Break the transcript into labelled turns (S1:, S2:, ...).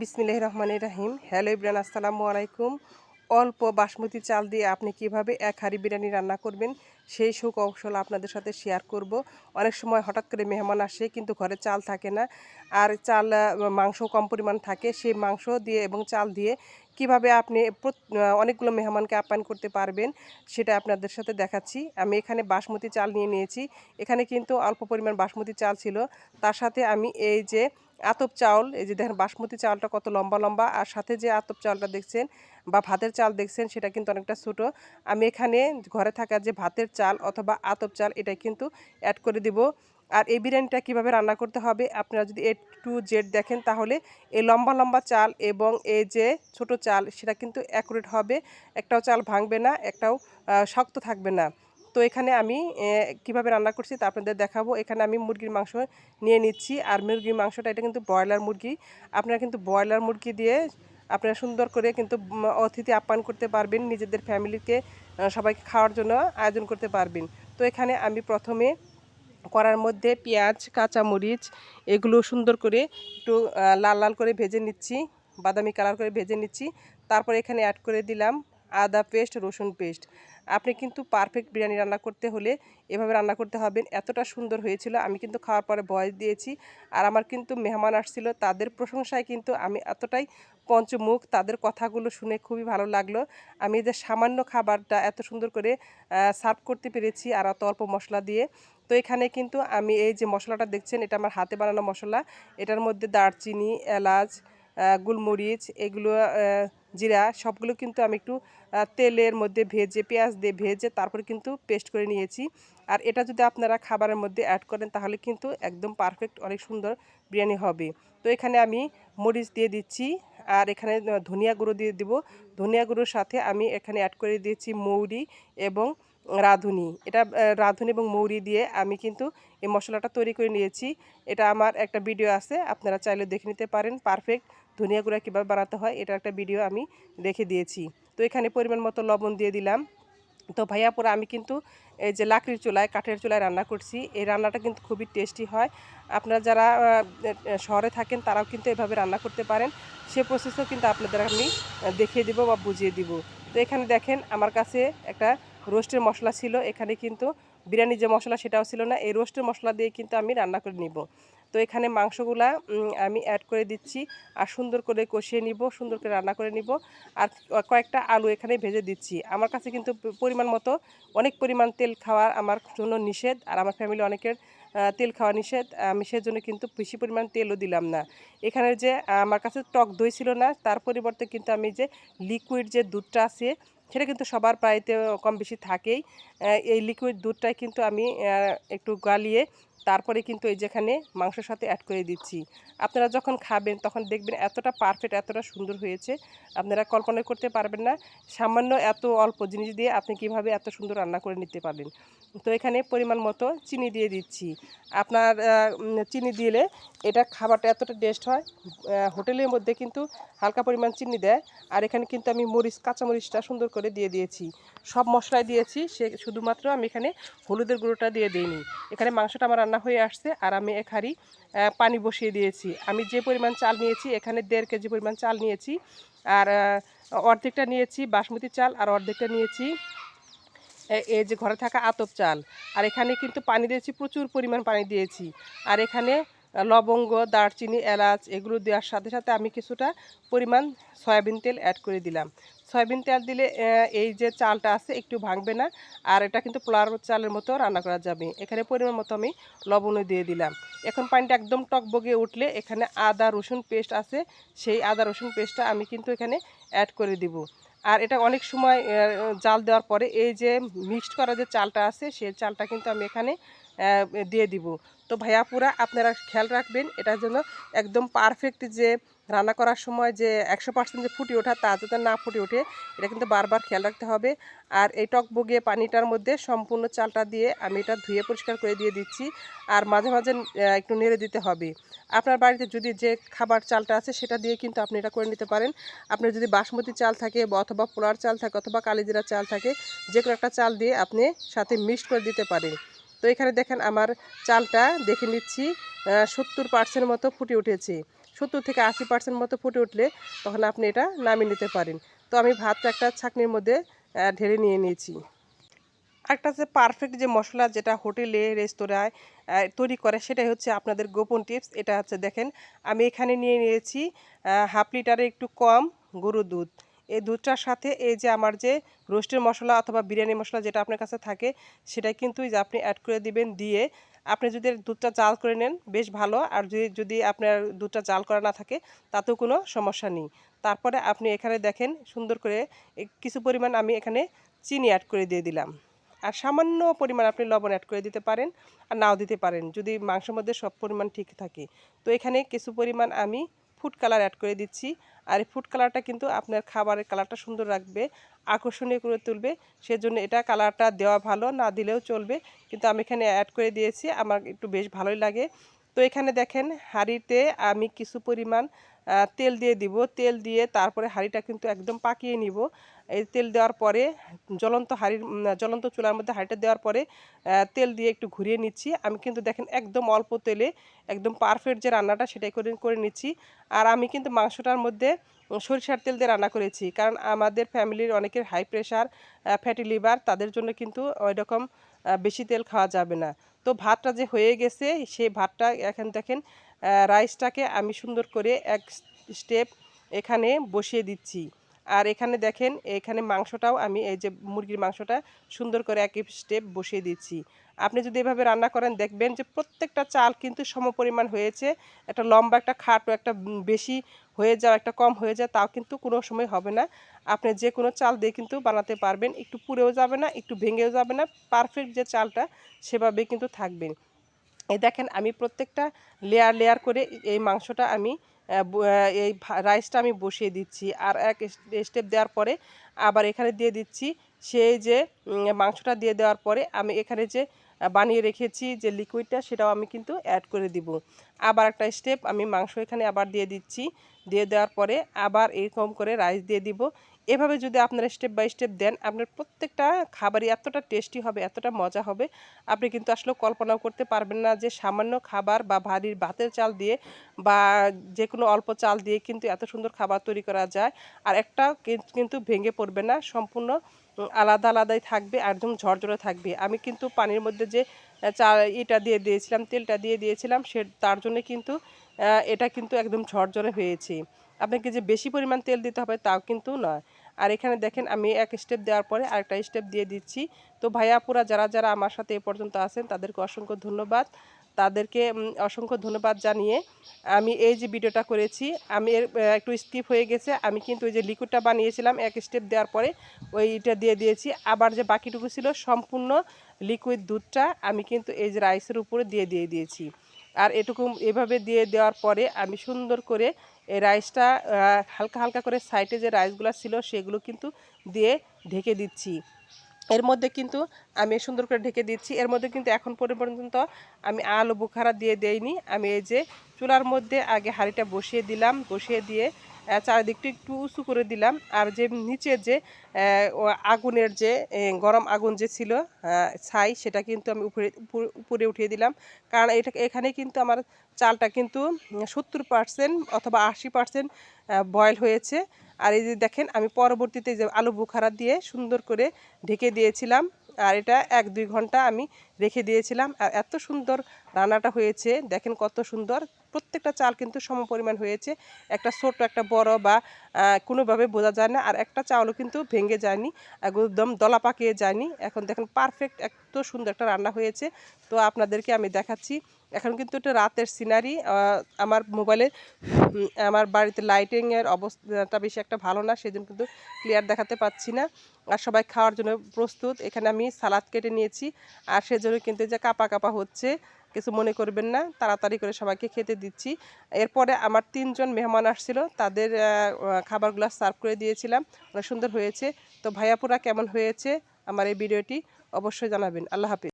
S1: বিসমিল্লাহ রহমান রাহিম। হ্যালো ইব্রান আসসালামু আলাইকুম। অল্প বাসমতি চাল দিয়ে আপনি কীভাবে এক হাঁড়ি বিরিয়ানি রান্না করবেন, সেই সুকৌশল আপনাদের সাথে শেয়ার করব। অনেক সময় হঠাৎ করে মেহমান আসে, কিন্তু ঘরে চাল থাকে না। আর চাল মাংস কম পরিমাণ থাকে, সেই মাংস দিয়ে এবং চাল দিয়ে কীভাবে আপনি অনেকগুলো মেহমানকে আপ্যায়ন করতে পারবেন, সেটা আপনাদের সাথে দেখাচ্ছি। আমি এখানে বাসমতি চাল নিয়ে নিয়েছি। এখানে কিন্তু অল্প পরিমাণ বাসমতি চাল ছিল। তার সাথে আমি এই যে আতপ চাউল, এই যে দেখেন বাসমতি চালটা কত লম্বা লম্বা, আর সাথে যে আতপ চালটা দেখছেন বা ভাতের চাল দেখছেন, সেটা কিন্তু অনেকটা ছোটো। আমি এখানে ঘরে থাকা যে ভাতের চাল অথবা আতপ চাল, এটা কিন্তু অ্যাড করে দিব। আর এই বিরিয়ানিটা কীভাবে রান্না করতে হবে, আপনারা যদি এ টু জেড দেখেন, তাহলে এই লম্বা লম্বা চাল এবং এই যে ছোট চাল, সেটা কিন্তু অ্যাকুরেট হবে। একটাও চাল ভাঙবে না, একটাও শক্ত থাকবে না। তো এখানে আমি কীভাবে রান্না করছি তা আপনাদের দেখাবো। এখানে আমি মুরগির মাংস নিয়ে নিচ্ছি। আর মুরগির মাংসটা, এটা কিন্তু ব্রয়লার মুরগি। আপনারা কিন্তু ব্রয়লার মুরগি দিয়ে আপনারা সুন্দর করে কিন্তু অতিথি আপ্যায়ন করতে পারবেন, নিজেদের ফ্যামিলিকে সবাইকে খাওয়ার জন্য আয়োজন করতে পারবেন। তো এখানে আমি প্রথমে করার মধ্যে পেঁয়াজ, কাঁচামরিচ, এগুলো সুন্দর করে একটু লাল লাল করে ভেজে নিচ্ছি, বাদামি কালার করে ভেজে নিচ্ছি। তারপর এখানে অ্যাড করে দিলাম আদা পেস্ট, রসুন পেস্ট। আপনি কিন্তু পারফেক্ট বিরিয়ানি রান্না করতে হলে এভাবে রান্না করতে হবেন এতটা সুন্দর হয়েছিল, আমি কিন্তু খাওয়ার পরে ভয় দিয়েছি। আর আমার কিন্তু মেহমান আসছিল, তাদের প্রশংসায় কিন্তু আমি এতটাই পঞ্চমুখ, তাদের কথাগুলো শুনে খুবই ভালো লাগল। আমি যে সামান্য খাবারটা এত সুন্দর করে সার্ভ করতে পেরেছি আর অত অল্প মশলা দিয়ে। তো এখানে কিন্তু আমি এই যে মশলাটা দেখছেন, এটা আমার হাতে বানানো মশলা। এটার মধ্যে দারচিনি, এলাচ গোলমরিচ, এগুলো জিরা সবগুলো কিন্তু আমি একটু তেলের মধ্যে ভেজে, পেঁয়াজ দিয়ে ভেজে তারপরে কিন্তু পেস্ট করে নিয়েছি। আর এটা যদি আপনারা খাবারের মধ্যে অ্যাড করেন তাহলে কিন্তু একদম পারফেক্ট অনেক সুন্দর বিরিয়ানি হবে। তো এখানে আমি মরিচ দিয়ে দিচ্ছি আর এখানে ধনিয়া গুঁড়ো দিয়ে দিব। ধনিয়া গুঁড়োর সাথে আমি এখানে অ্যাড করে দিয়েছি মৌরি এবং রাঁধুনি। এটা রাঁধুনি এবং মৌরি দিয়ে আমি কিন্তু এই মশলাটা তৈরি করে নিয়েছি। এটা আমার একটা ভিডিও আছে, আপনারা চাইলে দেখে নিতে পারেন। পারফেক্ট ধনিয়া গুঁড়া কীভাবে বানাতে হয়, এটা একটা ভিডিও আমি রেখে দিয়েছি। তো এখানে পরিমাণ মতো লবণ দিয়ে দিলাম। তো ভাইয়া, পুরো আমি কিন্তু এই যে লাকড়ির চুলায়, কাঠের চুলায় রান্না করছি। এই রান্নাটা কিন্তু খুবই টেস্টি হয়। আপনারা যারা শহরে থাকেন, তারাও কিন্তু এভাবে রান্না করতে পারেন। সে প্রসেসও কিন্তু আপনাদের আমি দেখিয়ে দিব বা বুঝিয়ে দিব। তো এখানে দেখেন, আমার কাছে একটা রোস্টের মশলা ছিল। এখানে কিন্তু বিরিয়ানির যে মশলা, সেটাও ছিল না। এই রোস্টের মশলা দিয়ে কিন্তু আমি রান্না করে নিব। তো এখানে মাংসগুলা আমি অ্যাড করে দিচ্ছি আর সুন্দর করে কষিয়ে নিব, সুন্দর করে রান্না করে নিব। আর কয়েকটা আলু এখানে ভেজে দিচ্ছি। আমার কাছে কিন্তু পরিমাণ মতো অনেক পরিমাণ তেল খাওয়ার আমার জন্য নিষেধ আর আমার ফ্যামিলি অনেকের তেল খাওয়া নিষেধ। আমি সেজন্য কিন্তু বেশি পরিমাণ তেলও দিলাম না। এখানে যে, আমার কাছে টক দই ছিল না, তার পরিবর্তে কিন্তু আমি যে লিকুইড যে দুধটা আছে, সেটা কিন্তু সবার বাড়িতে কম বেশি থাকেই। এই লিকুইড দুধটাই কিন্তু আমি একটু গালিয়ে তারপরে কিন্তু এই যেখানে মাংসের সাথে অ্যাড করে দিচ্ছি। আপনারা যখন খাবেন, তখন দেখবেন এতটা পারফেক্ট এতটা সুন্দর হয়েছে। আপনারা কল্পনা করতে পারবেন না, সামান্য এত অল্প জিনিস দিয়ে আপনি কীভাবে এত সুন্দর রান্না করে নিতে পারবেন। তো এখানে পরিমাণ মতো চিনি দিয়ে দিচ্ছি। আপনার চিনি দিলে এটা খাবারটা এতটা টেস্ট হয় হোটেলের মধ্যে কিন্তু হালকা পরিমাণ চিনি দেয়। আর এখানে কিন্তু আমি মরিচ, কাঁচামরিচটা সুন্দর করে দিয়ে দিয়েছি। সব মশলাই দিয়েছি, সে শুধুমাত্র আমি এখানে হলুদের গুঁড়োটা দিয়ে দিইনি। এখানে মাংসটা আমার রান্না হয়ে আসছে আর আমি হাঁড়ি পানি বসিয়ে দিয়েছি। আমি যে পরিমাণ চাল নিয়েছি, এখানে দেড় কেজি পরিমাণ চাল নিয়েছি। আর অর্ধেকটা নিয়েছি বাসমতি চাল আর অর্ধেকটা নিয়েছি এই যে ঘরে থাকা আতপ চাল। আর এখানে কিন্তু পানি দিয়েছি, প্রচুর পরিমাণ পানি দিয়েছি। আর এখানে লবঙ্গ, দারচিনি, এলাচ এগুলো দেওয়ার সাথে সাথে আমি কিছুটা পরিমাণ সয়াবিন তেল অ্যাড করে দিলাম। সয়াবিন তেল দিলে এই যে চালটা আছে একটু ভাঙবে না, আর এটা কিন্তু পোলার চালের মতো রান্না করা যাবে। এখানে পরিমাণ মতো আমি লবণও দিয়ে দিলাম। এখন পানিটা একদম টকবগে উঠলে এখানে আদা, রসুন পেস্ট আছে, সেই আদা, রসুন পেস্টটা আমি কিন্তু এখানে অ্যাড করে দিব। আর এটা অনেক সময় জাল দেওয়ার পরে এই যে মিক্সড করা যে চালটা আছে, সেই চালটা কিন্তু আমি এখানে দিয়ে দিব। তো ভাইয়া পুরা আপনারা খেয়াল রাখবেন এটার জন্য একদম পারফেক্ট যে রান্না করার সময় যে একশো পার্সেন্ট যে ফুটে ওঠা তা যাতে না ফুটে ওঠে, এটা কিন্তু বারবার খেয়াল রাখতে হবে। আর এই টক বগিয়ে পানিটার মধ্যে সম্পূর্ণ চালটা দিয়ে আমি এটা ধুয়ে পরিষ্কার করে দিয়ে দিচ্ছি। আর মাঝে মাঝে একটু নেড়ে দিতে হবে। আপনার বাড়িতে যদি যে খাবার চালটা আছে সেটা দিয়ে কিন্তু আপনি এটা করে নিতে পারেন। আপনার যদি বাসমতি চাল থাকে অথবা পোলার চাল থাকে অথবা কালিজিরা চাল থাকে যে কোনো একটা চাল দিয়ে আপনি সাথে মিক্সড করে দিতে পারেন। এখানে দেখেন আমার চালটা দেখে নিচ্ছি সত্তর পার্সেন্ট মতো ফুটে উঠেছে। সত্তর থেকে আশি পার্সেন্ট মতো ফুটে উঠলে তখন আপনি এটা নামিয়ে নিতে পারেন। তো আমি ভাতটা একটা ছাকনির মধ্যে ঢেলে নিয়ে নিয়েছি। একটা যে পারফেক্ট যে মশলা যেটা হোটেলে রেস্তোরাঁয় তৈরি করে সেটাই হচ্ছে আপনাদের গোপন টিপস এটা হচ্ছে দেখেন, আমি এখানে নিয়ে নিয়েছি হাফ লিটারে একটু কম গরুর দুধ। এই দুধটার সাথে এই যে আমার যে রোস্টের মশলা অথবা বিরিয়ানি মশলা যেটা আপনার কাছে থাকে, সেটা কিন্তু যে আপনি অ্যাড করে দিবেন দিয়ে আপনি যদি দুধটা জাল করে নেন, বেশ ভালো। আর যদি যদি আপনার দুধটা জাল করা না থাকে, তাতেও কোনো সমস্যা নেই। তারপরে আপনি এখানে দেখেন, সুন্দর করে কিছু পরিমাণ আমি এখানে চিনি অ্যাড করে দিয়ে দিলাম। আর সামান্য পরিমাণ আপনি লবণ অ্যাড করে দিতে পারেন, আর নাও দিতে পারেন, যদি মাংসের মধ্যে সব পরিমাণ ঠিক থাকে। তো এখানে কিছু পরিমাণ আমি ফুড কালার অ্যাড করে দিচ্ছি। আর এই ফুড কালারটা কিন্তু আপনার খাবারের কালারটা সুন্দর রাখবে, আকর্ষণীয় করে তুলবে। সেজন্য এটা কালারটা দেওয়া ভালো, না দিলেও চলবে। কিন্তু আমি এখানে অ্যাড করে দিয়েছি, আমার একটু বেশ ভালোই লাগে। তো এখানে দেখেন, হাঁড়িতে আমি কিছু পরিমাণ তেল দিয়ে দিব। তেল দিয়ে তারপরে হাঁড়িটা কিন্তু একদম পাকিয়ে নিব। এই তেল দেওয়ার পরে জ্বলন্ত হাঁড়ির জ্বলন্ত চুলার মধ্যে হাঁড়িটা দেওয়ার পরে তেল দিয়ে একটু ঘুরিয়ে নিচ্ছি। আমি কিন্তু দেখেন একদম অল্প তেলে একদম পারফেক্ট যে রান্নাটা সেটাই করে করে নিচ্ছি। আর আমি কিন্তু মাংসটার মধ্যে সরিষার তেল দিয়ে রান্না করেছি। কারণ আমাদের ফ্যামিলির অনেকের হাই প্রেশার ফ্যাটি লিভার তাদের জন্য কিন্তু ওই রকম বেশি তেল খাওয়া যাবে না। তো ভাতটা যে হয়ে গেছে, সেই ভাতটা এখন দেখেন রাইসটাকে আমি সুন্দর করে এক স্টেপ এখানে বসিয়ে দিচ্ছি। আর এখানে দেখেন, এখানে মাংসটাও আমি এই যে মুরগির মাংসটা সুন্দর করে এক স্টেপ বসিয়ে দিচ্ছি। আপনি যদি এভাবে রান্না করেন, দেখবেন যে প্রত্যেকটা চাল কিন্তু সমপরিমাণ হয়েছে। একটা লম্বা, একটা খাটো, একটা বেশি হয়ে যাওয়া, একটা কম হয়ে যায় তাও কিন্তু কোনো সময় হবে না। আপনি যে কোনো চাল দিয়ে কিন্তু বানাতে পারবেন। একটু পুড়েও যাবে না, একটু ভেঙেও যাবে না। পারফেক্ট যে চালটা সেভাবে কিন্তু থাকবে। এই দেখেন, আমি প্রত্যেকটা লেয়ার লেয়ার করে এই মাংসটা আমি এই রাইসটা আমি বসিয়ে দিচ্ছি। আর এক স্টেপ দেওয়ার পরে আবার এখানে দিয়ে দিচ্ছি সেই যে মাংসটা দিয়ে দেওয়ার পরে আমি এখানে যে বানিয়ে রেখেছি যে লিকুইডটা সেটাও আমি কিন্তু অ্যাড করে দিব। আবার একটা স্টেপ আমি মাংস এখানে আবার দিয়ে দিচ্ছি। দিয়ে দেওয়ার পরে আবার এরকম করে রাইস দিয়ে দিব। এভাবে যদি আপনারা স্টেপ বাই স্টেপ দেন, আপনার প্রত্যেকটা খাবারই এতটা টেস্টি হবে, এতটা মজা হবে। আপনি কিন্তু আসলে কল্পনাও করতে পারবেন না যে সামান্য খাবার বা ভারীর ভাতের চাল দিয়ে বা যে কোনো অল্প চাল দিয়ে কিন্তু এত সুন্দর খাবার তৈরি করা যায়। আর একটা কিন্তু ভেঙে পড়বে না, সম্পূর্ণ আলাদা আলাদাই থাকবে, একদম ঝরঝরে থাকবে। আমি কিন্তু পানির মধ্যে যে চা এটা দিয়ে দিয়েছিলাম, তেলটা দিয়ে দিয়েছিলাম, সে, তার জন্য কিন্তু এটা কিন্তু একদম ঝরঝরে হয়েছে। আপনাকে যে বেশি পরিমাণ তেল দিতে হবে তাও কিন্তু নয়। আর এখানে দেখেন আমি এক স্টেপ দেওয়ার পরে আরেকটা স্টেপ দিয়ে দিচ্ছি। তো ভাইয়াপুরা যারা যারা আমার সাথে এ পর্যন্ত আছেন, তাদেরকে অসংখ্য ধন্যবাদ। তাদেরকে অসংখ্য ধন্যবাদ জানিয়ে আমি এই যে ভিডিওটা করেছি, আমি এর একটু স্কিপ হয়ে গেছে। আমি কিন্তু ওই যে লিকুইডটা বানিয়েছিলাম, এক স্টেপ দেওয়ার পরে ওইটা দিয়ে দিয়েছি। আবার যে বাকিটুকু ছিল, সম্পূর্ণ লিকুইড দুধটা আমি কিন্তু এই যে রাইসের উপরে দিয়ে দিয়ে দিয়েছি। আর এটুকু এভাবে দিয়ে দেওয়ার পরে আমি সুন্দর করে এই রাইসটা হালকা হালকা করে সাইডে যে রাইসগুলো ছিল, সেগুলো কিন্তু দিয়ে ঢেকে দিচ্ছি। এর মধ্যে কিন্তু আমি সুন্দর করে ঢেকে দিচ্ছি। এর মধ্যে কিন্তু এখন পর্যন্ত আমি আলু বুখারা দিয়ে দেইনি। আমি এই যে চুলার মধ্যে আগে হাঁড়িটা বসিয়ে দিলাম। বসিয়ে দিয়ে চারিদিকটা একটু উঁচু করে দিলাম। আর যে নিচের যে আগুনের যে গরম আগুন যে ছিল ছাই, সেটা কিন্তু আমি উপরে- উপরে উঠিয়ে দিলাম। কারণ এটা, এখানে কিন্তু আমার চালটা কিন্তু সত্তর পার্সেন্ট অথবা আশি পার্সেন্ট বয়েল হয়েছে। আর এই যে দেখেন, আমি পরবর্তীতে যে আলু বুখারা দিয়ে সুন্দর করে ঢেকে দিয়েছিলাম। আর এটা এক দুই ঘণ্টা আমি রেখে দিয়েছিলাম। আর এত সুন্দর রান্নাটা হয়েছে, দেখেন কত সুন্দর। প্রত্যেকটা চাল কিন্তু সম পরিমাণ হয়েছে। একটা ছোট, একটা বড় বা কোনোভাবে বোঝা যায় না। আর একটা চাউলও কিন্তু ভেঙে যায়নি, একদম দলা পাকিয়ে যায়নি। এখন দেখেন পারফেক্ট এত সুন্দর একটা রান্না হয়েছে। তো আপনাদেরকে আমি দেখাচ্ছি। এখন কিন্তু এটা রাতের সিনারি আমার মোবাইলে আমার বাড়িতে লাইটিংয়ের অবস্থাটা বেশি একটা ভালো না, সেজন্য কিন্তু ক্লিয়ার দেখাতে পাচ্ছি না। আর সবাই খাওয়ার জন্য প্রস্তুত। এখানে আমি সালাদ কেটে নিয়েছি। আর সেজন্য কিন্তু যে কাপা কাপা হচ্ছে, কিছু মনে করবেন না, তাড়াতাড়ি করে সবাইকে খেতে দিচ্ছি। এরপরে আমার তিনজন মেহমান আসছিল, তাদের খাবারগুলো সার্ভ করে দিয়েছিলাম। অনেক সুন্দর হয়েছে। তো ভাইয়াপুরা কেমন হয়েছে আমার এই ভিডিওটি অবশ্যই জানাবেন। আল্লাহ হাফিজ।